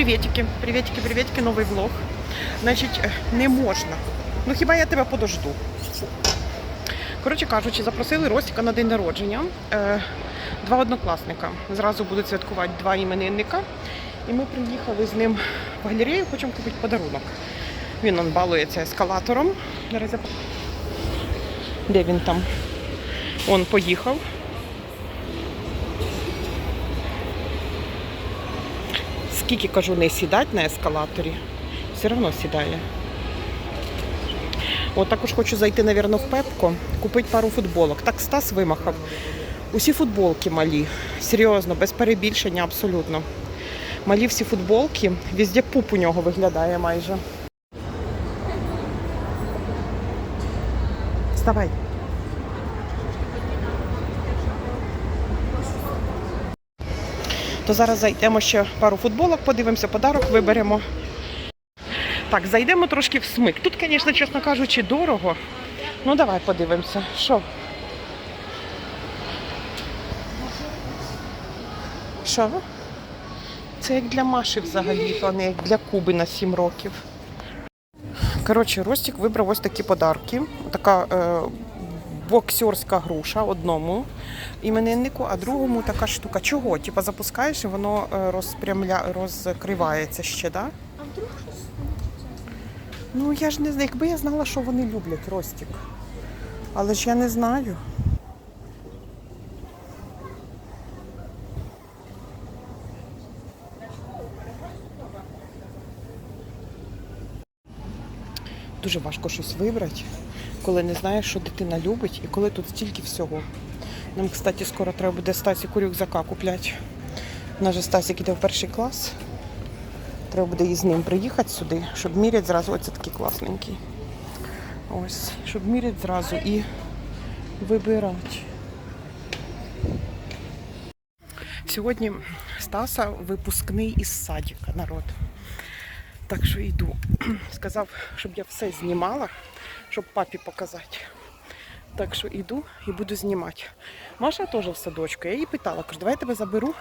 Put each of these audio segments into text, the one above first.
Приветики, приветики, приветики, новий влог. Значить, е, не можна. Ну хіба я тебе подожду? Коротше кажучи, запросили Ростіка на день народження. Е, два однокласника. Зразу будуть святкувати два іменинника. І ми приїхали з ним в галерею, хочемо купити подарунок. Він он балується ескалатором. Де він там? Он поїхав. Скільки кажу, не сідать на ескалаторі, все одно сідає. От також хочу зайти, напевно, в Пепко, купити пару футболок. Так Стас вимахав. Усі футболки малі. Серйозно, без перебільшення абсолютно. Малі всі футболки, везде пуп у нього виглядає майже. Вставай. То зараз зайдемо ще пару футболок, подивимося, подарок виберемо. Так, зайдемо трошки в смик. Тут, звісно, чесно кажучи, дорого. Ну давай подивимося. Що? Що? Це як для Маші взагалі, то не як для Куби на 7 років. Коротше, Ростік вибрав ось такі подарки. Така е, боксерська груша одному імениннику, а другому така штука. Чого? Типа запускаєш і воно е, розпрямля... розкривається ще, так? Да? А вдруг щось Ну я ж не знаю, якби я знала, що вони люблять Ростік. Але ж я не знаю. Дуже важко щось вибрати, коли не знаєш, що дитина любить і коли тут стільки всього. Нам, кстати, скоро треба буде Стасіку рюкзака купляти. У нас же Стасік іде в перший клас. Треба буде і з ним приїхати сюди, щоб міряти зразу. Оце такий класненький. Ось, щоб міряти зразу і вибирати. Сьогодні Стаса випускний із садика народ. Так що йду. Сказав, щоб я все знімала, щоб папі показати. Так що йду і буду знімати. Маша теж в садочку. Я її питала, кажу, давай я тебе заберу.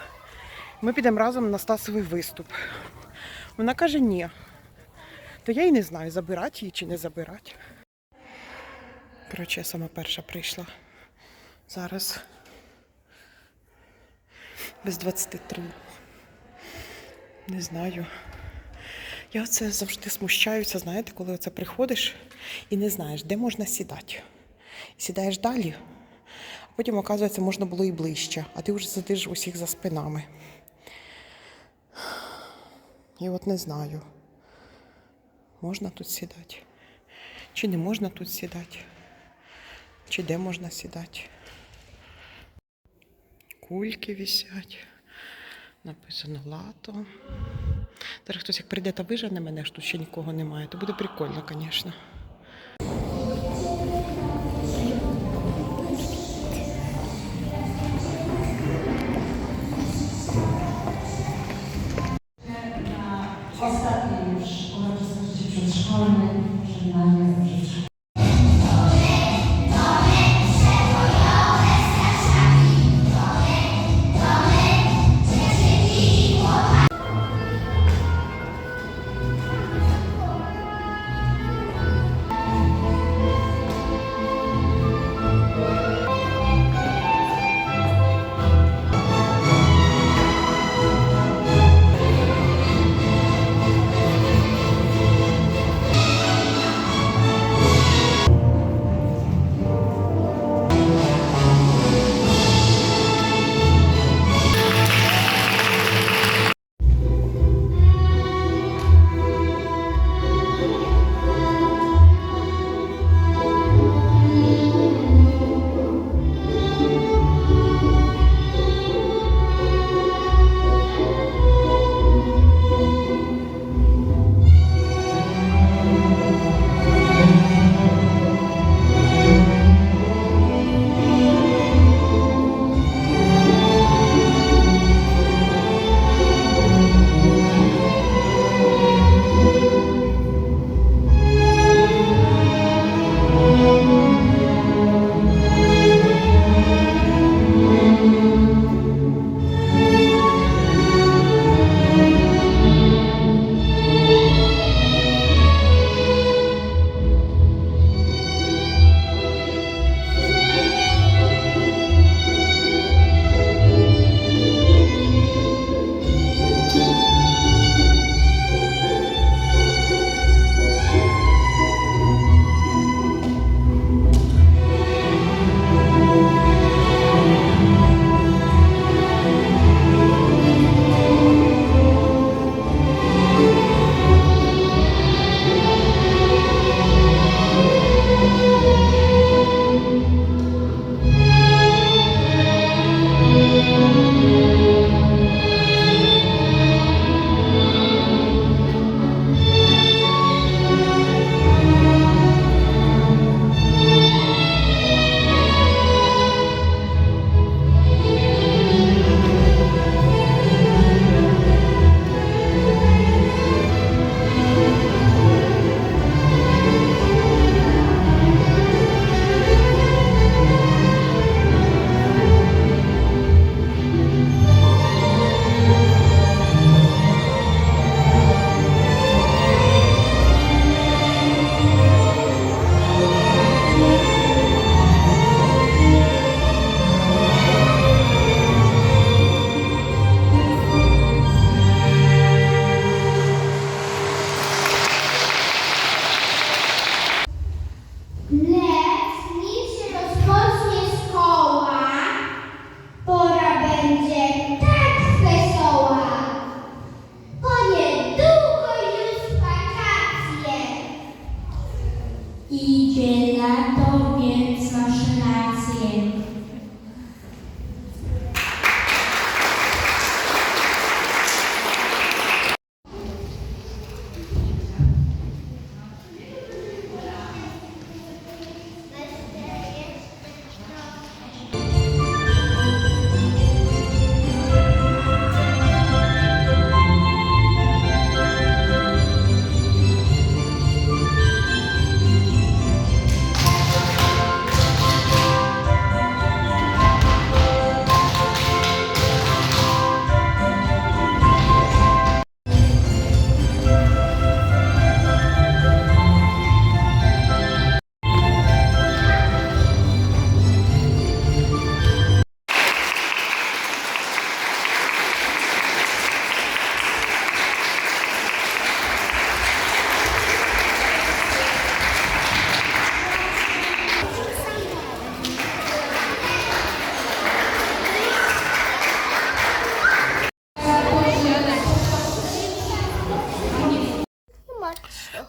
Ми підемо разом на Стасовий виступ. Вона каже, ні. То я й не знаю, забирати її чи не забирати. Коротше, я сама перша прийшла. Зараз без 23. Не знаю. Я оце завжди смущаюся, знаєте, коли оце приходиш і не знаєш, де можна сідати. Сідаєш далі, а потім, оказується, можна було і ближче, а ти вже сидиш усіх за спинами. І от не знаю, можна тут сідати, чи не можна тут сідати, чи де можна сідати. Кульки висять, написано лато. Зараз хтось як прийде та вижене мене, що тут ще нікого немає, то буде прикольно, звісно.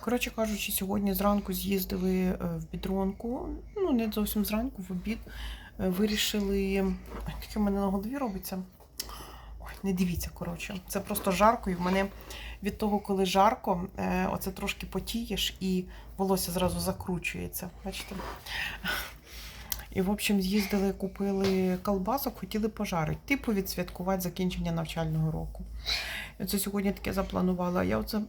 Коротше кажучи, сьогодні зранку з'їздили е, в бідронку. Ну, не зовсім зранку, в обід. Е, Вирішили. Таке в мене на голові робиться. Ой, не дивіться, коротше. Це просто жарко, і в мене від того, коли жарко, е, оце трошки потієш і волосся зразу закручується. Бачите? І, в общем, з'їздили, купили колбасок, хотіли пожарити, типу відсвяткувати закінчення навчального року. І Оце сьогодні таке запланувала. Я оце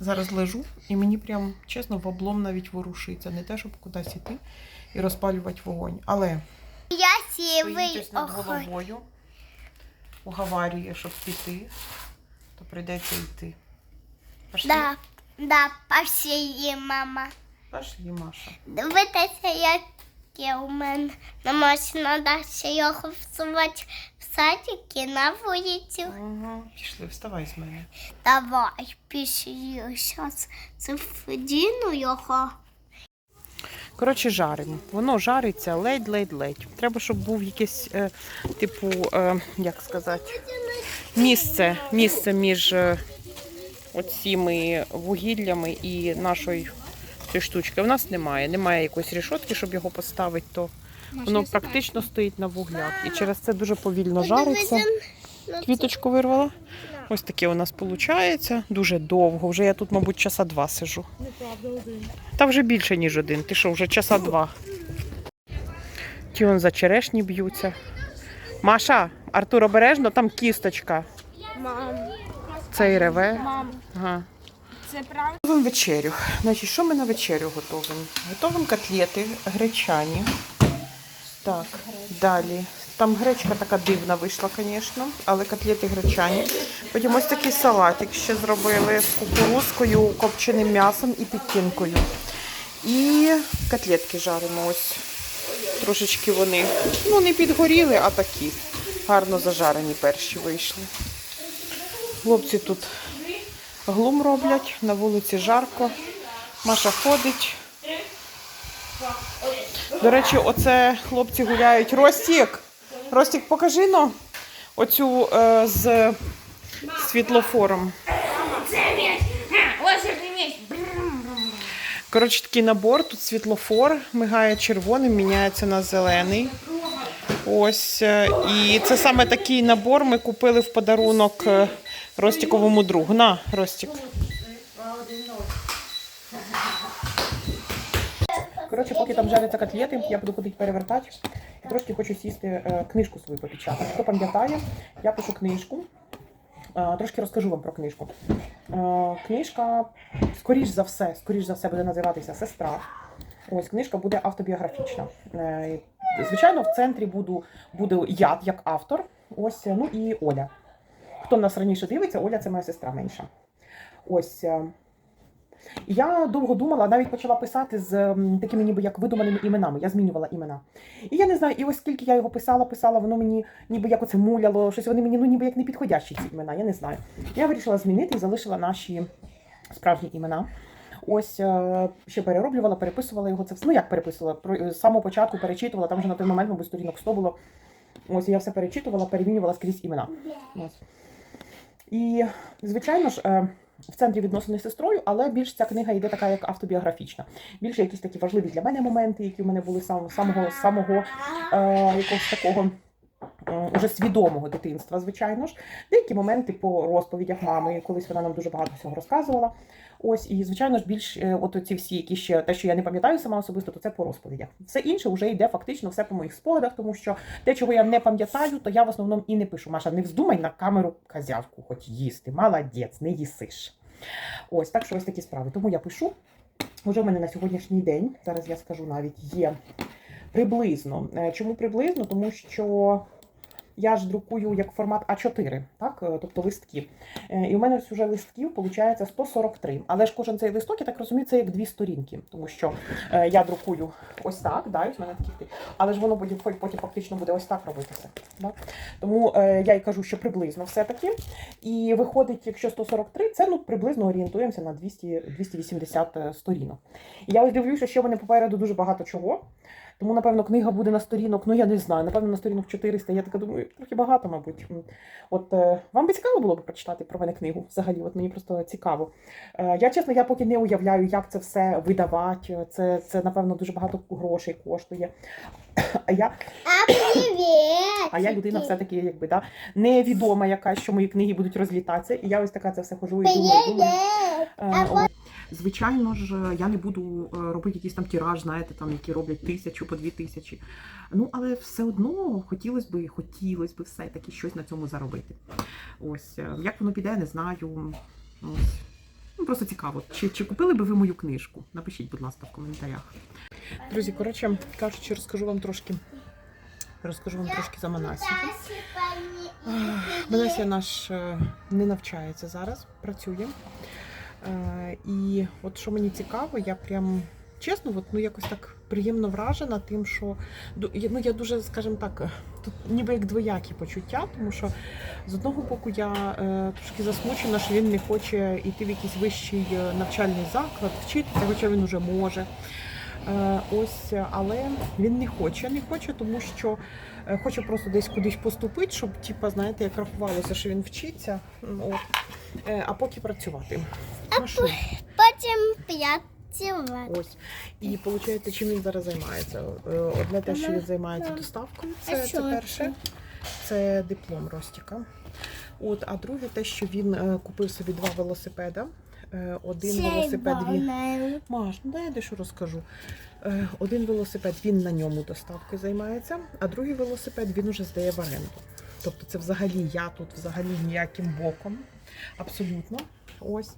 зараз лежу, і мені прям чесно в облом навіть ворушиться. Не те, щоб кудись іти і розпалювати вогонь. Але Я сівий над головою, уговарює, щоб піти, то прийдеться йти. Пошли? Да, да, пошли, мама. Пошли, Маша. Дивитися, яке у мене намашена далі його всувати в садики на вулицю. Угу. Пішли, вставай з мене. Давай, пішли. Зараз це вдіну його. Коротше, жаримо. Воно жариться ледь-ледь-ледь. Треба, щоб був якийсь, е, типу, е, як сказати, місце, місце між е, оціми вугіллями і нашою цією штучкою. У нас немає. Немає якоїсь рішотки, щоб його поставити, то воно практично стоїть на вуглях. І через це дуже повільно жариться. Квіточку вирвала. Ось таке у нас виходить. Дуже довго. Вже я тут, мабуть, часа два сижу. Та вже більше, ніж один. Ти що, вже часа два. Ті он за черешні б'ються. Маша, Артур, обережно, там кісточка. Мам, Цей реве. мам, Ага. це правда? Готовим вечерю. Значить, що ми на вечерю готовимо? Готовимо котлети гречані. Так, далі. Там гречка така дивна вийшла, звісно, але котлети гречані. Потім ось такий салатик ще зробили з кукурузкою, копченим м'ясом і підкинкою. І котлетки жаримо ось. Трошечки вони, ну, не підгоріли, а такі. Гарно зажарені перші вийшли. Хлопці тут глум роблять, на вулиці жарко. Маша ходить. До речі, оце хлопці гуляють. Ростік! Ростік, покажи но оцю е, з світлофором. Коротше, такий набор, тут світлофор, мигає червоним, міняється на зелений. Ось. е, І це саме такий набор ми купили в подарунок е, Ростіковому другу. На, Ростік. Коротше, поки там жаряться котлети, я буду ходити перевертати. І трошки хочу сісти е, книжку свою попечати. Хто пам'ятає, я пишу книжку. Е, Трошки розкажу вам про книжку. Е, Книжка, скоріш за все, скоріш за все, буде називатися Сестра. Ось книжка буде автобіографічна. Звичайно, в центрі буду, буде я як автор. Ось, ну і Оля. Хто нас раніше дивиться, Оля це моя сестра менша. Ось. І я довго думала, навіть почала писати з такими ніби як видуманими іменами. Я змінювала імена. І я не знаю, і ось скільки я його писала, писала, воно мені ніби як оце муляло, щось вони мені ну ніби як не підходящі ці імена, я не знаю. Я вирішила змінити і залишила наші справжні імена. Ось е, ще перероблювала, переписувала його. Це все. Ну як переписувала? З самого початку перечитувала, там вже на той момент, мабуть, сторінок 100 було. Ось я все перечитувала, перемінювала скрізь імена. Ось. І, звичайно ж, е, в центрі відносини з сестрою, але більш ця книга йде така як автобіографічна. Більше якісь такі важливі для мене моменти, які в мене були з самого самого, самого е, якогось такого. Е, Уже свідомого дитинства, звичайно ж, деякі моменти по розповідях мами, колись вона нам дуже багато всього розказувала. Ось, і звичайно ж, більш е, от ці всі, які ще те, що я не пам'ятаю сама особисто, то це по розповідях. Все інше вже йде фактично все по моїх спогадах, тому що те, чого я не пам'ятаю, то я в основному і не пишу. Маша, не вздумай на камеру козявку, хоч їсти. Молодець, не їсиш. Ось так що ось такі справи. Тому я пишу. Уже в мене на сьогоднішній день, зараз я скажу навіть, є приблизно. Е, Чому приблизно? Тому що я ж друкую як формат А4, так? е, тобто листки. Е, І у мене уже листків виходить 143. Але ж кожен цей листок, я так розумію, це як дві сторінки, тому що я друкую ось так, да, і мене такі. Але ж воно потім, потім фактично буде ось так робитися. Да? Тому я й кажу, що приблизно все-таки. І виходить, якщо 143, це ну приблизно орієнтуємося на 200, 280 сторінок. І я ось дивлюся, що в мене попереду дуже багато чого. Тому, напевно, книга буде на сторінок, ну я не знаю, напевно, на сторінок 400. Я така думаю, трохи багато, мабуть. От е, вам би цікаво було б прочитати про мене книгу взагалі, от мені просто цікаво. Е, я чесно, я поки не уявляю, як це все видавати. Це, це напевно, дуже багато грошей коштує. А я А а я людина все-таки якби да, невідома якась, що мої книги будуть розлітатися. І я ось така це все хожу і думаю, думаю. Е, о, Звичайно ж, я не буду е, робити якийсь там тираж, знаєте, там які роблять тисячу по дві тисячі. Ну, але все одно хотілося б, хотілося б все-таки щось на цьому заробити. Ось е, як воно піде, не знаю. Ось. Ну, просто цікаво. Чи, чи купили би ви мою книжку? Напишіть, будь ласка, в коментарях. Друзі, коротше кажучи, розкажу вам трошки. Розкажу вам трошки за Манасію. Манасія наш е, не навчається зараз, працює. І от що мені цікаво, я прям чесно, от, ну якось так приємно вражена тим, що ну, я дуже, скажімо так, тут ніби як двоякі почуття, тому що з одного боку я е, трошки засмучена, що він не хоче йти в якийсь вищий е, навчальний заклад, вчитися, хоча він уже може. Е, Ось, але він не хоче, не хоче, тому що хоче просто десь кудись поступити, щоб, типа, знаєте, як рахувалося, що він вчиться, от, е, а поки працювати. Ну, що? Потім працювати. Ось. І виходить, чим він зараз займається? Е, Одне те, що він займається доставкою, це, це перше, це диплом Ростіка. От, а друге, те, що він е, купив собі два велосипеда. Е, Один велосипед він. Маш, ну дай я дещо розкажу. Е, Один велосипед він на ньому доставкою займається, а другий велосипед він уже здає в оренду. Тобто це взагалі я тут взагалі ніяким боком. Абсолютно. Ось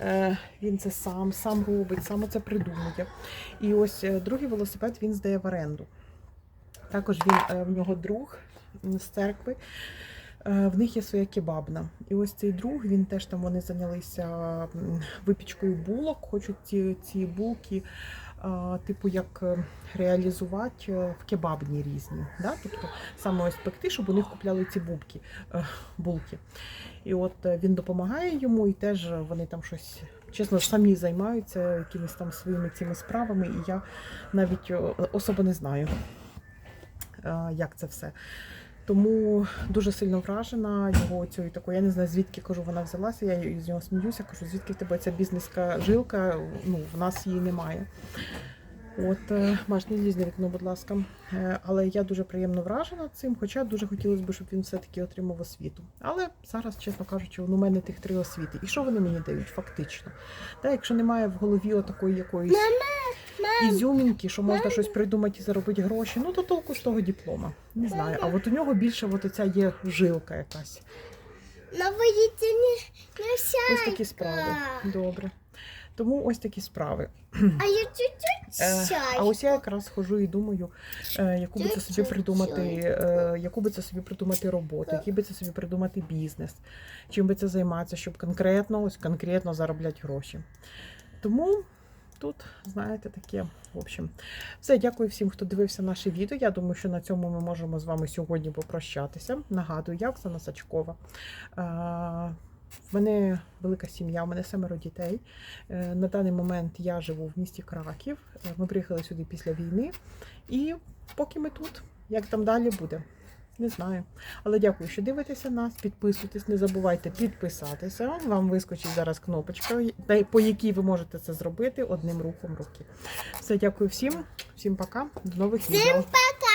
е, він це сам, сам робить, сам це придумує. І ось другий велосипед він здає в оренду. Також він в нього друг з церкви. Е, В них є своя кебабна. І ось цей друг, він теж там вони зайнялися випічкою булок, хочуть ці, ці булки, а, типу, як е, реалізувати е, в кебабні різні. Да? Тобто саме ось пекти, щоб у них купляли ці бубки, е, булки. І от е, він допомагає йому, і теж вони там щось, чесно, самі займаються якимись там своїми цими справами, і я навіть е, особо не знаю, е, як це все. Тому дуже сильно вражена його цією такою. Я не знаю, звідки кажу, вона взялася. Я з нього сміюся, кажу, звідки в тебе ця бізнеска жилка. Ну, в нас її немає. От, е, Маш, не лізь вікно, будь ласка. Е, Але я дуже приємно вражена цим, хоча дуже хотілося б, щоб він все-таки отримав освіту. Але зараз, чесно кажучи, у мене тих три освіти. І що вони мені дають, фактично? Та, якщо немає в голові отакої якоїсь ізюмінки, що можна щось придумати і заробити гроші, ну то толку з того диплома. Не знаю. А от у нього більше от оця є жилка якась. На не, не Ось такі справи. Добре. Тому ось такі справи. А я чуть-чуть Е. А ось я якраз хожу і думаю, е, яку би це собі придумати, е, яку би це собі придумати роботу, який би це собі придумати бізнес, чим би це займатися, щоб конкретно, ось конкретно заробляти гроші. Тому тут, знаєте, таке. В общем, все, дякую всім, хто дивився наше відео. Я думаю, що на цьому ми можемо з вами сьогодні попрощатися. Нагадую, я Оксана Сачкова. Е, В мене велика сім'я, у мене семеро дітей. Е, На даний момент я живу в місті Краків. Е, Ми приїхали сюди після війни. І поки ми тут, як там далі буде, не знаю. Але дякую, що дивитеся нас. Підписуйтесь, не забувайте підписатися. Вам вискочить зараз кнопочка, по якій ви можете це зробити одним рухом руки. Все, дякую всім. Всім пока. До нових відео. Пока.